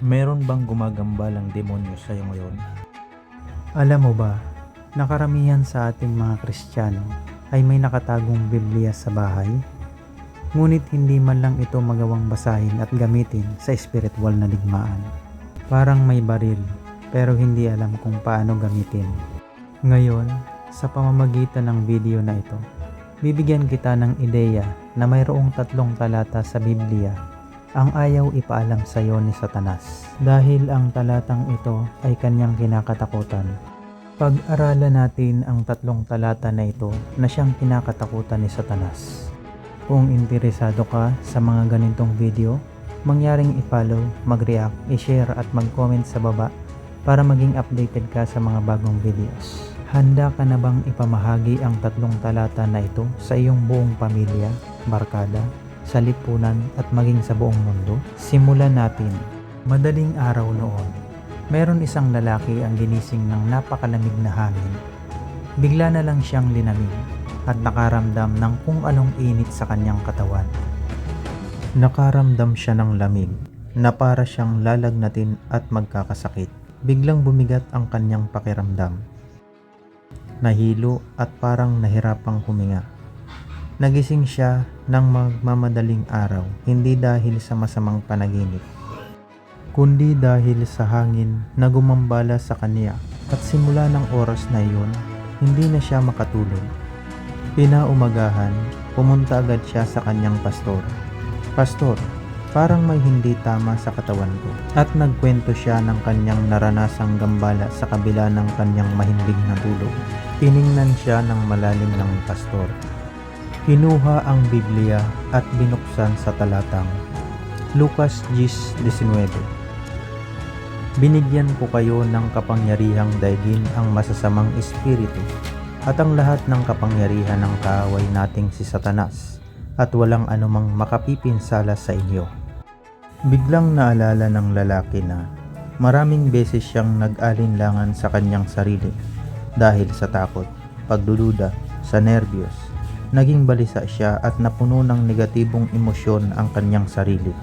Meron bang gumagambalang demonyo sa iyo ngayon? Alam mo ba, nakaramihan sa ating mga Kristiyano ay may nakatagong Biblia sa bahay? Ngunit hindi man lang ito magawang basahin at gamitin sa espiritual na digmaan. Parang may baril, pero hindi alam kung paano gamitin. Ngayon, sa pamamagitan ng video na ito, bibigyan kita ng ideya na mayroong tatlong talata sa Biblia ang ayaw ipaalam sa iyo ni Satanas dahil ang talatang ito ay kanyang kinakatakutan. Pag-aralan natin ang tatlong talata na ito na siyang kinakatakutan ni Satanas. Kung interesado ka sa mga ganitong video, mangyaring i-follow, mag-react, i-share at mag-comment sa baba para maging updated ka sa mga bagong videos. Handa ka na bang ipamahagi ang tatlong talata na ito sa iyong buong pamilya, barkada, sa lipunan at maging sa buong mundo? Simulan natin. Madaling araw noon, meron isang lalaki ang ginising ng napakalamig na hangin. Bigla na lang siyang linamig at nakaramdam ng kung anong init sa kanyang katawan. Nakaramdam siya ng lamig na para siyang lalagnatin at magkakasakit. Biglang bumigat ang kanyang pakiramdam. Nahilo at parang nahirapang huminga. Nagising siya ng magmamadaling araw, hindi dahil sa masamang panaginip, kundi dahil sa hangin na gumambala sa kanya at simula ng oras na iyon, hindi na siya makatulog. Pinaumagahan, pumunta agad siya sa kanyang pastor. Pastor, parang may hindi tama sa katawan ko. At nagkwento siya ng kanyang naranasang gambala sa kabila ng kanyang mahimbing na tulog. Tiningnan siya ng malalim ng pastor. Kinuha ang Biblia at binuksan sa talatang Lucas 10.19 Binigyan ko kayo ng kapangyarihang daigin ang masasamang espiritu at ang lahat ng kapangyarihan ng kaaway nating si Satanas at walang anumang makapipinsala sa inyo. Biglang naalala ng lalaki na maraming beses siyang nag-alinlangan sa kanyang sarili dahil sa takot, pagdududa, sa nervyos. Naging balisa siya at napuno ng negatibong emosyon ang kanyang sarili.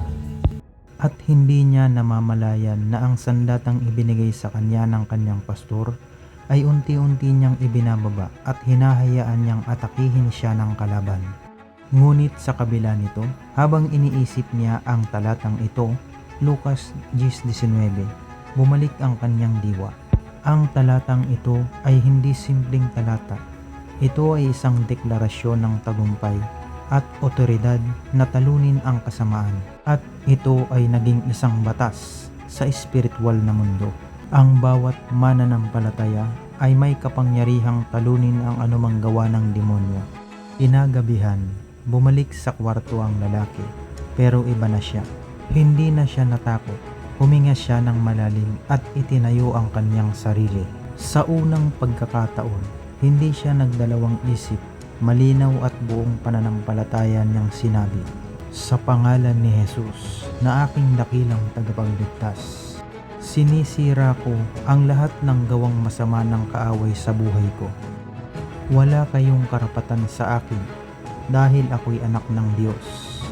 At hindi niya namamalayan na ang sandatang ibinigay sa kanya ng kanyang pastor ay unti-unti niyang ibinababa at hinahayaan niyang atakihin siya ng kalaban. Ngunit sa kabila nito, habang iniisip niya ang talatang ito, Lucas 10.19, bumalik ang kanyang diwa. Ang talatang ito ay hindi simpleng talata. Ito ay isang deklarasyon ng tagumpay at otoridad na talunin ang kasamaan. At ito ay naging isang batas sa espiritual na mundo. Ang bawat mananampalataya ay may kapangyarihang talunin ang anumang gawa ng demonyo. Inagabihan, bumalik sa kwarto ang lalaki, pero iba na siya. Hindi na siya natakot. Huminga siya ng malalim at itinayo ang kanyang sarili. Sa unang pagkakataon, hindi siya nagdalawang isip. Malinaw at buong pananampalataya niyang sinabi, Sa pangalan ni Jesus, na aking dakilang tagapagligtas, sinisira ko ang lahat ng gawang masama ng kaaway sa buhay ko. Wala kayong karapatan sa akin dahil ako'y anak ng Diyos.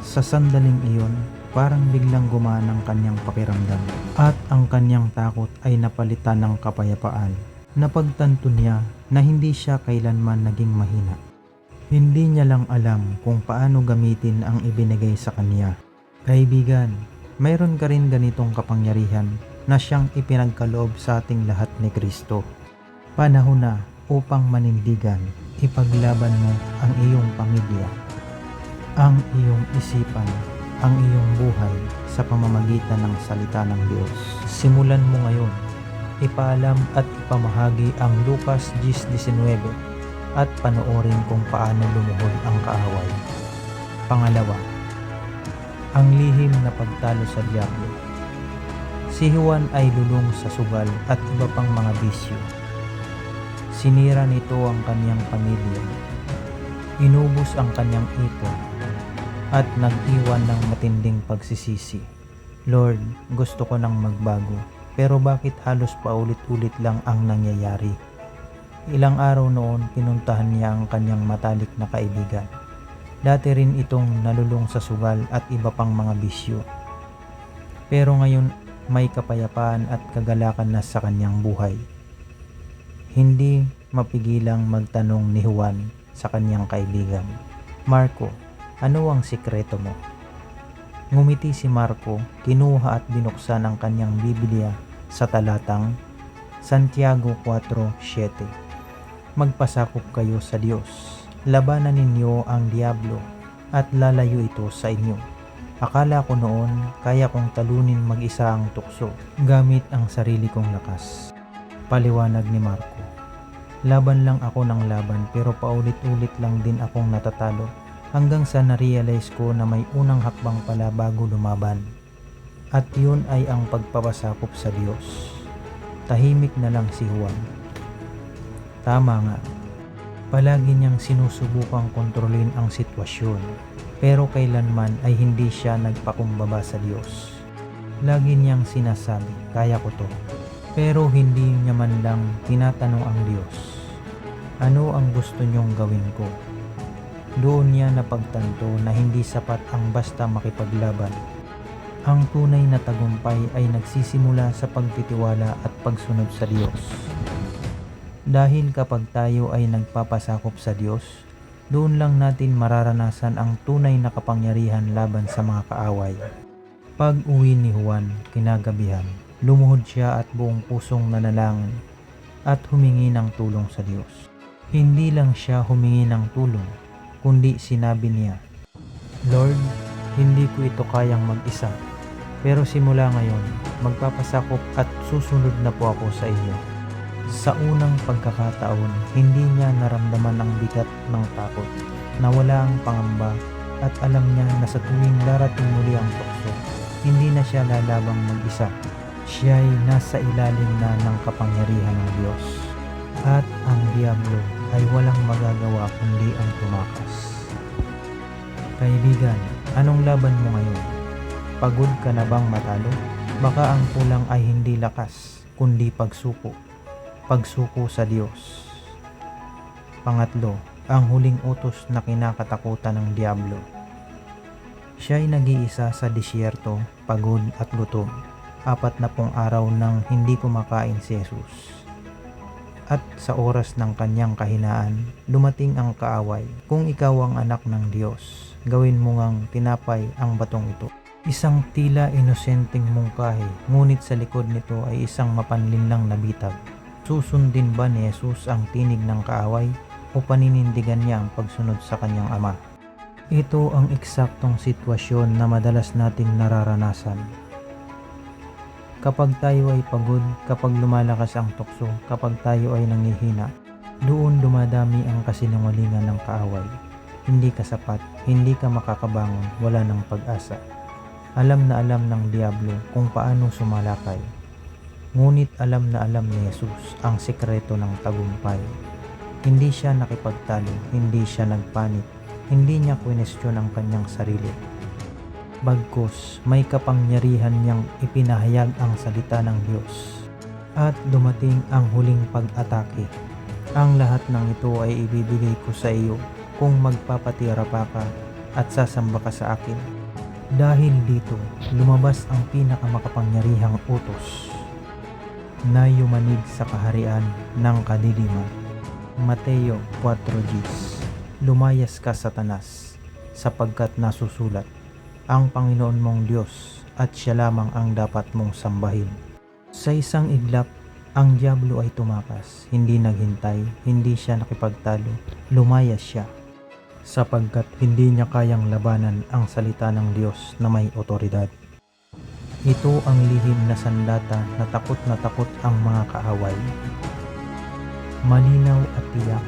Sa sandaling iyon, parang biglang gumana ang kanyang pakiramdam at ang kanyang takot ay napalitan ng kapayapaan. Napagtanto niya na hindi siya kailanman naging mahina. Hindi niya lang alam kung paano gamitin ang ibinigay sa kanya. Kaibigan, mayroon ka rin ganitong kapangyarihan na siyang ipinagkaloob sa ating lahat ni Kristo. Panahon na upang manindigan, ipaglaban mo ang iyong pamilya, ang iyong isipan, ang iyong buhay sa pamamagitan ng salita ng Diyos. Simulan mo ngayon. Ipaalam at ipamahagi ang Lucas 10.19 at panoorin kung paano lumuhod ang kaaway. Pangalawa, ang lihim na pagtalo sa Diablo. Si Juan ay lulong sa sugal at iba pang mga bisyo. Sinira nito ang kanyang pamilya. Inubos ang kanyang ipon at nag-iwan ng matinding pagsisisi. Lord, gusto ko nang magbago, pero bakit halos paulit-ulit lang ang nangyayari? Ilang araw noon, pinuntahan niya ang kanyang matalik na kaibigan. Dati rin itong nalulong sa sugal at iba pang mga bisyo. Pero ngayon may kapayapaan at kagalakan na sa kanyang buhay. Hindi mapigilang magtanong ni Juan sa kanyang kaibigan, Marco, ano ang sikreto mo? Ngumiti si Marco, kinuha at binuksan ang kanyang Biblia sa talatang Santiago 4.7 Magpasakop kayo sa Diyos, labanan ninyo ang Diablo at lalayo ito sa inyo. Akala ko noon kaya kong talunin mag-isa ang tukso gamit ang sarili kong lakas. Paliwanag ni Marco. Laban lang ako ng laban pero paulit-ulit lang din akong natatalo hanggang sa na-realize ko na may unang hakbang pala bago lumaban. At yun ay ang pagpapasakop sa Diyos. Tahimik na lang si Juan. Tama nga. Palagi niyang sinusubukang kontrolin ang sitwasyon pero kailanman ay hindi siya nagpakumbaba sa Diyos. Lagi niyang sinasabi, kaya ko to. Pero hindi niya man lang tinatanong ang Diyos. Ano ang gusto niyong gawin ko? Doon niya napagtanto na hindi sapat ang basta makipaglaban. Ang tunay na tagumpay ay nagsisimula sa pagtitiwala at pagsunod sa Diyos. Dahil kapag tayo ay nagpapasakop sa Diyos, doon lang natin mararanasan ang tunay na kapangyarihan laban sa mga kaaway. Pag uwi ni Juan kinagabihan, lumuhod siya at buong pusong nanalangin at humingi ng tulong sa Diyos. Hindi lang siya humingi ng tulong, kundi sinabi niya, Lord, hindi ko ito kayang mag-isa, pero simula ngayon, magpapasakop at susunod na po ako sa iyo. Sa unang pagkakataon, hindi niya naramdaman ang bigat ng takot, nawala ang pangamba at alam niya na sa tuwing darating muli ang tukso, hindi na siya lalabang mag-isa. Siya ay nasa ilalim na ng kapangyarihan ng Diyos. At ang Diablo ay walang magagawa kundi ang tumakas. Kaibigan, anong laban mo ngayon? Pagod ka na bang matalo? Baka ang kulang ay hindi lakas, kundi pagsuko. Pagsuko sa Diyos. Pangatlo, ang huling utos na kinakatakutan ng Diablo. Siya ay nag-iisa sa disyerto, pagod at gutom. Apat na pong araw nang hindi kumakain si Jesus. At sa oras ng kanyang kahinaan, dumating ang kaaway. Kung ikaw ang anak ng Diyos, gawin mo ngang tinapay ang batong ito. Isang tila inosenteng mungkahi, ngunit sa likod nito ay isang mapanlinlang na bitag. Susundin ba ni Jesus ang tinig ng kaaway o paninindigan niya ang pagsunod sa kanyang ama? Ito ang eksaktong sitwasyon na madalas nating nararanasan. Kapag tayo ay pagod, kapag lumalakas ang tukso, kapag tayo ay nangihina, doon dumadami ang kasinungalingan ng kaaway. Hindi ka sapat, hindi ka makakabangon, wala ng pag-asa. Alam na alam ng Diablo kung paano sumalakay. Ngunit alam na alam ni Jesus ang sekreto ng tagumpay. Hindi siya nakipagtalo, hindi siya nagpanik, hindi niya kwestiyon ang kanyang sarili. Bagkus, may kapangyarihan niyang ipinahayag ang salita ng Diyos. At dumating ang huling pag-atake. Ang lahat ng ito ay ibibigay ko sa iyo kung magpapatira pa ka at sasamba ka sa akin. Dahil dito, lumabas ang pinakamakapangyarihang utos na yumanig sa kaharian ng kadiliman. Mateo 4.10 Lumayas ka satanas, sapagkat nasusulat, ang Panginoon mong Diyos at siya lamang ang dapat mong sambahin. Sa isang iglap, ang Diablo ay tumakas, hindi naghintay, hindi siya nakipagtalo, lumayas siya sapagkat hindi niya kayang labanan ang salita ng Diyos na may otoridad. Ito ang lihim na sandata na takot na takot ang mga kaaway. Malinaw at tiyak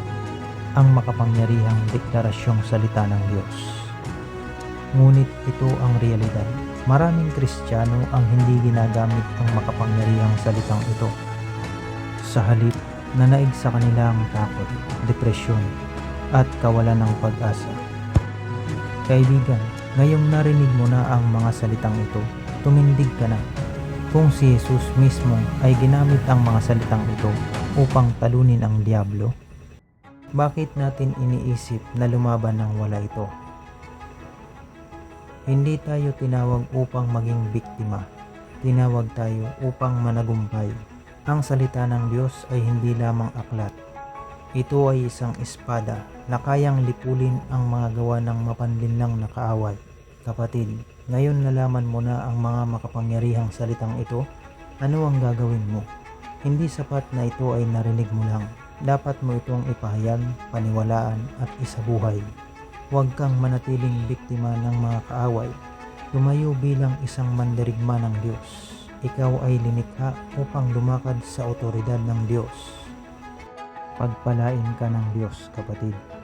ang makapangyarihang deklarasyong salita ng Diyos. Ngunit ito ang realidad. Maraming Kristiyano ang hindi ginagamit ang makapangyarihang salitang ito. Sa halip, nanaig sa kanila ang takot, depresyon, at kawalan ng pag-asa. Kaibigan, ngayong narinig mo na ang mga salitang ito, tumindig ka na. Kung si Jesus mismo ay ginamit ang mga salitang ito upang talunin ang Diablo, bakit natin iniisip na lumaban ng wala ito? Hindi tayo tinawag upang maging biktima. tinawag tayo upang managumpay. Ang salita ng Diyos ay hindi lamang aklat. Ito ay isang espada na kayang lipulin ang mga gawa ng mapanlinlang na kaaway. Kapatid, ngayon nalaman mo na ang mga makapangyarihang salitang ito, ano ang gagawin mo? Hindi sapat na ito ay narinig mo lang. Dapat mo itong ipahayag, paniwalaan at isabuhay. Huwag kang manatiling biktima ng mga kaaway. Tumayo bilang isang mandirigma ng Diyos. Ikaw ay linikha upang lumakad sa otoridad ng Diyos. Pagpalain ka ng Diyos, kapatid.